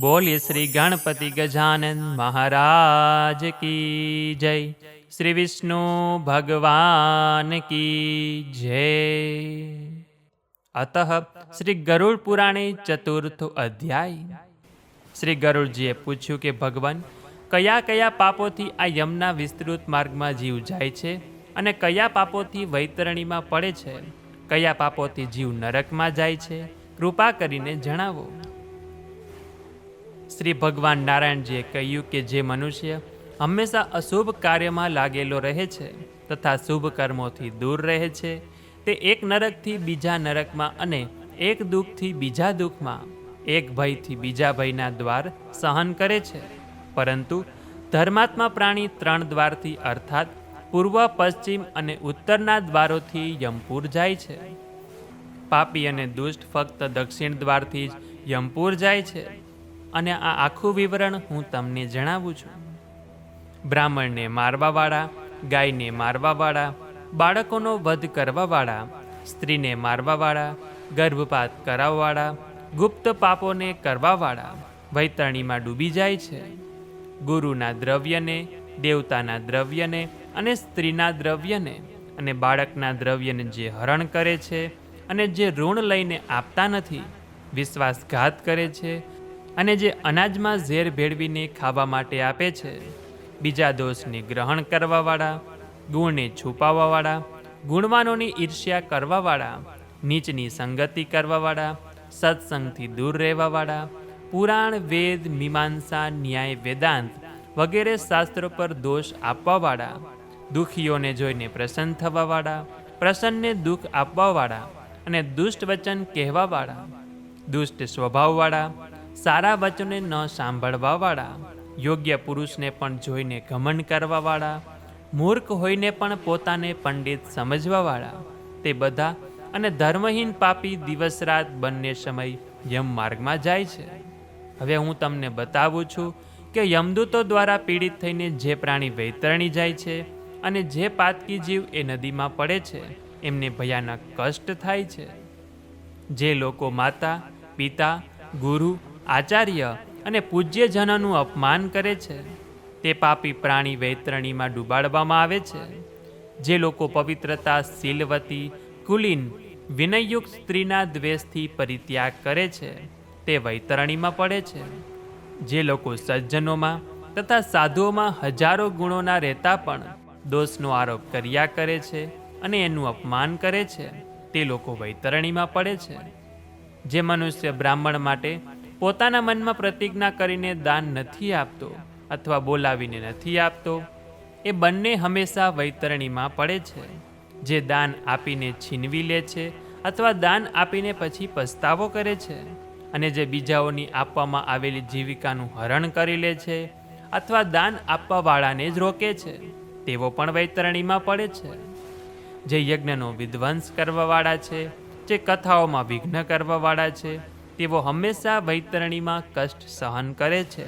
બોલીએ શ્રી ગણપતિ ગજાનંદ મહારાજ કી જય. શ્રી વિષ્ણુ ભગવાન કી જય. અત શ્રી ગરુડ પુરાણે ચતુર્થ અધ્યાય. શ્રી ગરુડજીએ પૂછ્યું કે, ભગવાન, કયા કયા પાપોથી આ યમના વિસ્તૃત માર્ગમાં જીવ જાય છે અને કયા પાપોથી વૈતરણીમાં પડે છે? કયા પાપોથી જીવ નરકમાં જાય છે? કૃપા કરીને જણાવો. શ્રી ભગવાન નારાયણજીએ કહ્યું કે જે મનુષ્ય હંમેશા અશુભ કાર્યમાં લાગેલો રહે છે તથા શુભ કર્મોથી દૂર રહે છે, તે એક નરકથી બીજા નરકમાં અને એક દુઃખથી બીજા દુઃખમાં, એક ભયથી બીજા ભયના દ્વાર સહન કરે છે. પરંતુ ધર્માત્મા પ્રાણી ત્રણ દ્વારથી અર્થાત પૂર્વ, પશ્ચિમ અને ઉત્તરના દ્વારોથી યમપુર જાય છે. પાપી અને દુષ્ટ ફક્ત દક્ષિણ દ્વારથી જ યમપુર જાય છે. અને આ આખું વિવરણ હું તમને જણાવું છું. બ્રાહ્મણને મારવાવાળા, ગાયને મારવાવાળા, બાળકોનો વધ કરવાવાળા, સ્ત્રીને મારવાવાળા, ગર્ભપાત કરાવવાવાળા ગુપ્ત પાપોને કરવાવાળા વૈતરણીમાં ડૂબી જાય છે. ગુરુના દ્રવ્યને, દેવતાના દ્રવ્યને અને સ્ત્રીના દ્રવ્યને અને બાળકના દ્રવ્યને જે હરણ કરે છે અને જે ઋણ લઈને આપતા નથી, વિશ્વાસઘાત કરે છે અને જે અનાજમાં ઝેર ભેળવીને ખાવા માટે આપે છે, બીજા દોષને ગ્રહણ કરવાવાળા, ગુણને છુપાવવાવાળા, ગુણવાનોની ઈર્ષ્યા કરવાવાળા, નીચની સંગતિ કરવાવાળા, સત્સંગથી દૂર રહેવાવાળા, પુરાણ, વેદ, મીમાંસા, ન્યાય, વેદાંત વગેરે શાસ્ત્રો પર દોષ આપવાવાળા, દુઃખીઓને જોઈને પ્રસન્ન થવાવાળા, પ્રસન્નને દુઃખ આપવાવાળા અને દુષ્ટ વચન કહેવાવાળા, દુષ્ટ સ્વભાવવાળા સારા વચને ન સાંભળવાવાળા, યોગ્ય પુરુષને પણ જોઈને ઘમંડ કરવાવાળા, મૂર્ખ હોઈને પણ પોતાને પંડિત સમજવાવાળા, તે બધા અને ધર્મહીન પાપી દિવસ રાત બંને સમય યમ માર્ગમાં જાય છે. હવે હું તમને બતાવું છું કે યમદૂતો દ્વારા પીડિત થઈને જે પ્રાણી વૈતરણી જાય છે અને જે પાતકી જીવ એ નદીમાં પડે છે, એમને ભયાનક કષ્ટ થાય છે. જે લોકો માતા, પિતા, ગુરુ આચાર્ય અને પૂજ્યજનોનું અપમાન કરે છે. તે પાપી પ્રાણી વૈતરણીમાં ડૂબાડવામાં આવે છે. જે લોકો પવિત્રતા, શીલવતી, કુલીન, વિનયયુક્ત સ્ત્રીના દ્વેષથી પરિત્યાગ કરે છે, તે વૈતરણીમાં પડે છે. જે લોકો સજ્જનોમાં તથા સાધુઓમાં હજારો ગુણોના રહેતા પણ દોષનો આરોપ કર્યા કરે છે અને એનું અપમાન કરે છે, તે લોકો વૈતરણીમાં પડે છે. જે મનુષ્ય બ્રાહ્મણ માટે પોતાના મનમાં પ્રતિજ્ઞા કરીને દાન નથી આપતો અથવા બોલાવીને નથી આપતો, એ બંને હંમેશા વૈતરણીમાં પડે છે. જે દાન આપીને છીનવી લે છે અથવા દાન આપીને પછી પસ્તાવો કરે છે અને જે બીજાઓની આપવામાં આવેલી જીવિકાનું હરણ કરી લે છે અથવા દાન આપવાવાળાને જ રોકે છે તેવો પણ વૈતરણીમાં પડે છે. જે યજ્ઞનો વિધ્વંસ કરવાવાળા છે, જે કથાઓમાં વિઘ્ન કરવાવાળા છે તેઓ હંમેશા વૈતરણીમાં કષ્ટ સહન કરે છે,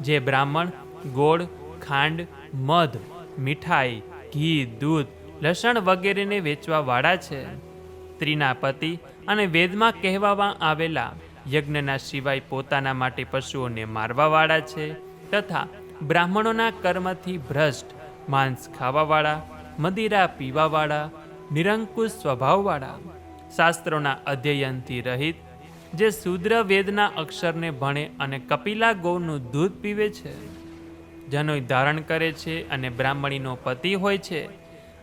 જે બ્રાહ્મણ, ગોળ, ખાંડ, મધ, મીઠાઈ, ઘી, દૂધ, લસણ વગેરેને વેચવાવાળા છે. સ્ત્રીના પતિ અને વેદમાં કહેવામાં આવેલા યજ્ઞના સિવાય પોતાના માટે પશુઓને મારવાવાળા છે તથા બ્રાહ્મણોના કર્મથી ભ્રષ્ટ, માંસ ખાવાવાળા, મદિરા પીવાવાળા, નિરંકુશ સ્વભાવવાળા, શાસ્ત્રોના અધ્યયનથી રહિત જે શુદ્ર વેદના અક્ષરને ભણે અને કપિલા ગૌનું દૂધ પીવે છે. જનોય ધારણ કરે છે અને બ્રાહ્મણીનો પતિ હોય છે,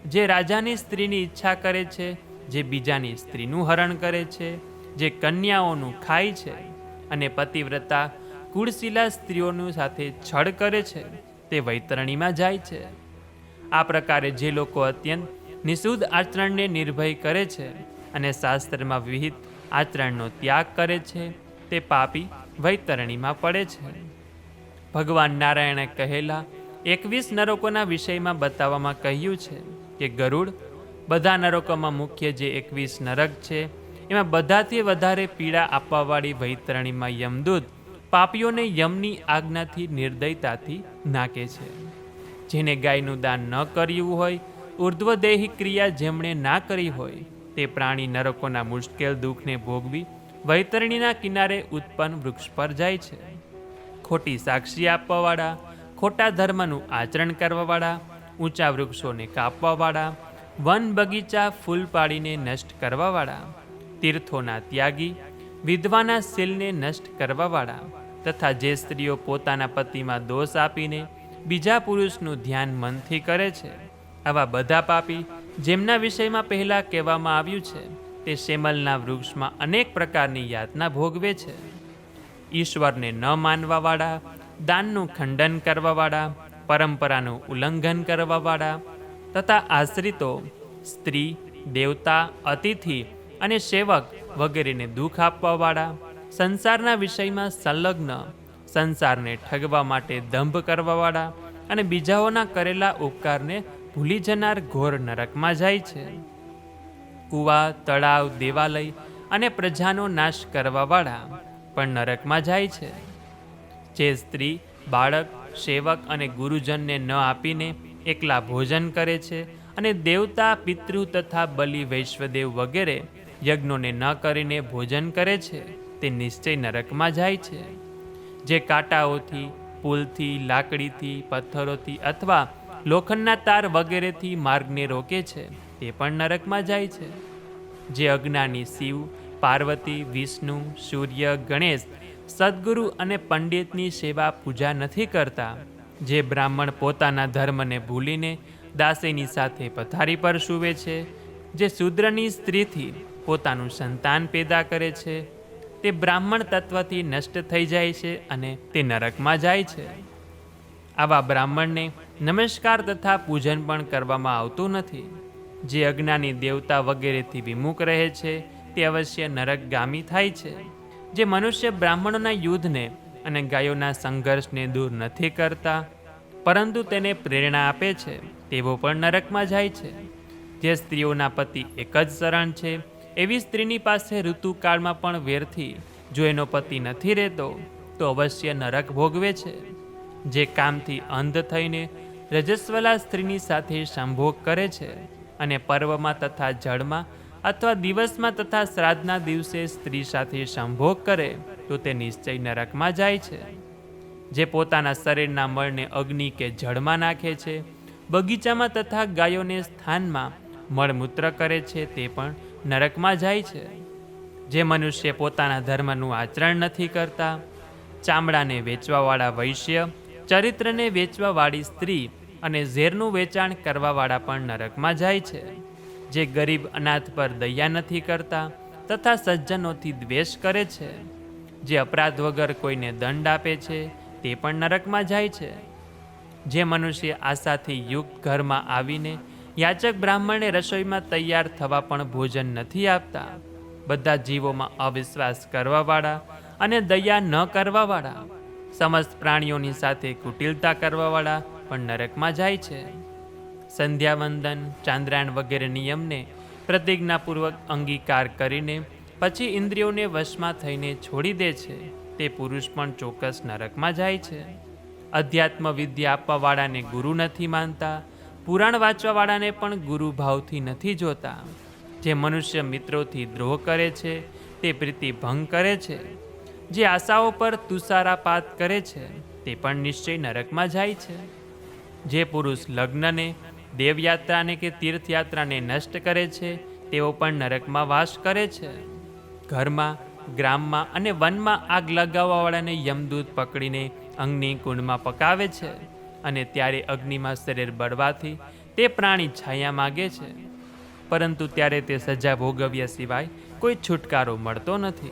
જે રાજાની સ્ત્રીની ઈચ્છા કરે છે, જે બીજાની સ્ત્રીનું હરણ કરે છે, જે કન્યાઓનું ખાય છે અને પતિવ્રતા કુળશીલા સ્ત્રીઓનું સાથે છળ કરે છે, તે વૈતરણીમાં જાય છે. આ પ્રકારે જે લોકો અત્યંત નિશુદ્ધ આચરણને નિર્ભય કરે છે અને શાસ્ત્રમાં વિહિત આચરણનો ત્યાગ કરે છે, તે પાપી વૈતરણીમાં પડે છે. ભગવાન નારાયણે કહેલા, એકવીસ નરકોના વિષયમાં બતાવવામાં કહ્યું છે કે ગરુડ, બધા નરકોમાં મુખ્ય જે એકવીસ નરક છે, એમાં બધાથી વધારે પીડા આપવાવાળી વૈતરણીમાં યમદૂત પાપીઓને યમની આજ્ઞાથી નિર્દયતાથી નાકે છે. જેને ગાયનું દાન ન કર્યું હોય, ઉર્ધ્વદેહી ક્રિયા જેમણે ના કરી હોય તે પ્રાણી નરકોના મુશ્કેલ દુઃખને ભોગવી વૈતરણીના કિનારે ઉત્પન્ન વૃક્ષ પર જાય છે. ખોટી સાક્ષી આપવાવાળા, ખોટા ધર્મનું આચરણ કરવાવાળા, ઊંચા વૃક્ષોને કાપવાવાળા, વન બગીચા ફૂલ પાડીને નષ્ટ કરવાવાળા, તીર્થોના ત્યાગી, વિધવાના શીલને નષ્ટ કરવાવાળા તથા જે સ્ત્રીઓ પોતાના પતિમાં દોષ આપીને બીજા પુરુષનું ધ્યાન મનથી કરે છે, આવા બધા પાપી જેમના વિષયમાં પહેલાં કહેવામાં આવ્યું છે, તે શેમલના વૃક્ષમાં અનેક પ્રકારની યાતના ભોગવે છે. ઈશ્વરને ન માનવાવાળા, દાનનું ખંડન કરવાવાળા, પરંપરાનું ઉલ્લંઘન કરવાવાળા તથા આશ્રિતો, સ્ત્રી, દેવતા, અતિથિ અને સેવક વગેરેને દુઃખ આપવાવાળા, સંસારના વિષયમાં સંલગ્ન, સંસારને ઠગવા માટે દંભ કરવાવાળા અને બીજાઓના કરેલા ઉપકારને ભૂલી જનાર ઘોર નરકમાં જાય છે. કૂવા, તળાવ, દેવાલય અને પ્રજાનો નાશ કરવાવાળા પણ નરકમાં જાય છે. જે સ્ત્રી, બાળક, સેવક અને ગુરુજનને ન આપીને એકલા ભોજન કરે છે અને દેવતા, પિતૃ તથા બલિ વૈશ્વદેવ વગેરે યજ્ઞોને ન કરીને ભોજન કરે છે, તે નિશ્ચય નરકમાં જાય છે. જે કાંટાઓથી, પુલથી, લાકડીથી, પથ્થરોથી અથવા લોખંડના તાર વગેરેથી માર્ગને રોકે છે, તે પણ નરકમાં જાય છે. જે અજ્ઞાની શિવ, પાર્વતી, વિષ્ણુ, સૂર્ય, ગણેશ, સદગુરુ અને પંડિતની સેવા પૂજા નથી કરતા, જે બ્રાહ્મણ પોતાના ધર્મને ભૂલીને દાસીની સાથે પથારી પર સૂવે છે, જે શૂદ્રની સ્ત્રીથી પોતાનું સંતાન પેદા કરે છે, તે બ્રાહ્મણ તત્વથી નષ્ટ થઈ જાય છે અને તે નરકમાં જાય છે. આવા બ્રાહ્મણને નમસ્કાર તથા પૂજન પણ કરવામાં આવતું નથી. જે અજ્ઞાની દેવતા વગેરેથી વિમુખ રહે છે, તે અવશ્ય નરકગામી થાય છે. જે મનુષ્ય બ્રાહ્મણોના યુદ્ધને અને ગાયોના સંઘર્ષને દૂર નથી કરતા, પરંતુ તેને પ્રેરણા આપે છે તેવો પણ નરકમાં જાય છે. જે સ્ત્રીઓના પતિ એક જ શરણ છે, એવી સ્ત્રીની પાસે ઋતુકાળમાં પણ વેરથી જો એનો પતિ નથી રહેતો, તો અવશ્ય નરક ભોગવે છે. જે કામથી અંધ થઈને રજસ્વલા સ્ત્રીની સાથે સંભોગ કરે છે અને પર્વમાં તથા જળમાં અથવા દિવસમાં તથા શ્રાદ્ધના દિવસે સ્ત્રી સાથે સંભોગ કરે, તો તે નિશ્ચય નરકમાં જાય છે. જે પોતાના શરીરના મળને અગ્નિ કે જળમાં નાખે છે, બગીચામાં તથા ગાયોને સ્થાનમાં મળમૂત્ર કરે છે, તે પણ નરકમાં જાય છે. જે મનુષ્ય પોતાના ધર્મનું આચરણ નથી કરતા, ચામડાને વેચવાવાળા વૈશ્ય ચરિત્રને વેચવાવાળી સ્ત્રી અને ઝેરનું વેચાણ કરવાવાળા પણ નરકમાં જાય છે. જે ગરીબ અનાથ પર દયા નથી કરતા તથા સજ્જનોથી દ્વેષ કરે છે. જે અપરાધ વગર કોઈને દંડ આપે છે તે પણ નરકમાં જાય છે. જે મનુષ્ય આશાથી યુક્ત ઘરમાં આવીને યાચક બ્રાહ્મણને રસોઈમાં તૈયાર થવા પણ ભોજન નથી આપતા. બધા જીવોમાં અવિશ્વાસ કરવાવાળા અને દયા ન કરવાવાળા સમસ્ત પ્રાણીઓની સાથે કુટિલતા કરવાવાળા પણ નરકમાં જાય છે. સંધ્યાવંદન, ચાંદ્રાયણ વગેરે નિયમને પ્રતિજ્ઞાપૂર્વક અંગીકાર કરીને પછી ઇન્દ્રિયોને વશમાં થઈને છોડી દે છે. તે પુરુષ પણ ચોક્કસ નરકમાં જાય છે. અધ્યાત્મ વિદ્યા આપવાવાળાને ગુરુ નથી માનતા, પુરાણ વાંચવાવાળાને પણ ગુરુ ભાવથી નથી જોતા. જે મનુષ્ય મિત્રોથી દ્રોહ કરે છે, તે પ્રીતિ ભંગ કરે છે. જે આશાઓ પર તુષારાપાત કરે છે, તે પણ નિશ્ચય નરકમાં જાય છે. જે પુરુષ લગ્નને, દેવયાત્રાને કે તીર્થયાત્રાને નષ્ટ કરે છે, તેઓ પણ નરકમાં વાસ કરે છે. ઘરમાં, ગ્રામમાં અને વનમાં આગ લગાવવાવાળાને યમદૂત પકડીને અગ્નિ કુંડમાં પકાવે છે અને ત્યારે અગ્નિમાં શરીર બળવાથી તે પ્રાણી છાયા માગે છે. પરંતુ ત્યારે તે સજા ભોગવ્યા સિવાય કોઈ છુટકારો મળતો નથી.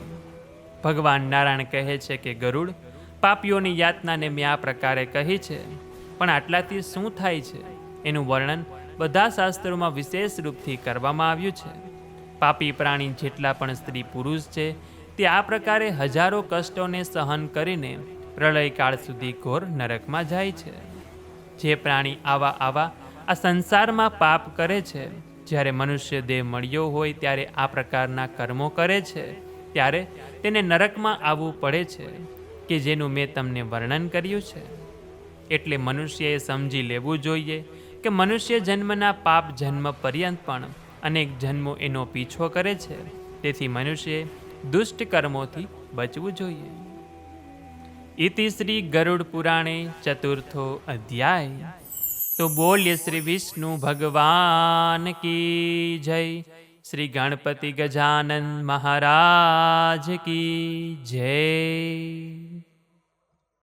ભગવાન નારાયણ કહે છે કે, ગરુડ, પાપીઓની યાતનાને મેં આ પ્રકારે કહી છે, પણ આટલાથી શું થાય છે? એનું વર્ણન બધા શાસ્ત્રોમાં વિશેષ રૂપથી કરવામાં આવ્યું છે. પાપી પ્રાણી જેટલા પણ સ્ત્રી પુરુષ છે, તે આ પ્રકારે હજારો કષ્ટોને સહન કરીને પ્રલયકાળ સુધી ઘોર નરકમાં જાય છે. જે પ્રાણી આવા આવા આ સંસારમાં પાપ કરે છે, જ્યારે મનુષ્ય દેહ મળ્યો હોય ત્યારે આ પ્રકારના કર્મો કરે છે. ત્યારે તેને નરકમાં આવવું પડે છે, કે જેનું મેં તમને વર્ણન કર્યું છે. એટલે મનુષ્યએ સમજી લેવું જોઈએ કે મનુષ્ય જન્મના પાપ જન્મ પર્યંત પણ અનેક જન્મો એનો પીછો કરે છે. તેથી મનુષ્યએ દુષ્ટ કર્મોથી બચવું જોઈએ. ઇતિ શ્રી ગરુડ પુરાણે ચતુર્થો અધ્યાય. તો બોલ્ય શ્રી વિષ્ણુ ભગવાન કી જય. શ્રી ગણપતિ ગજાનન મહારાજ કી જય.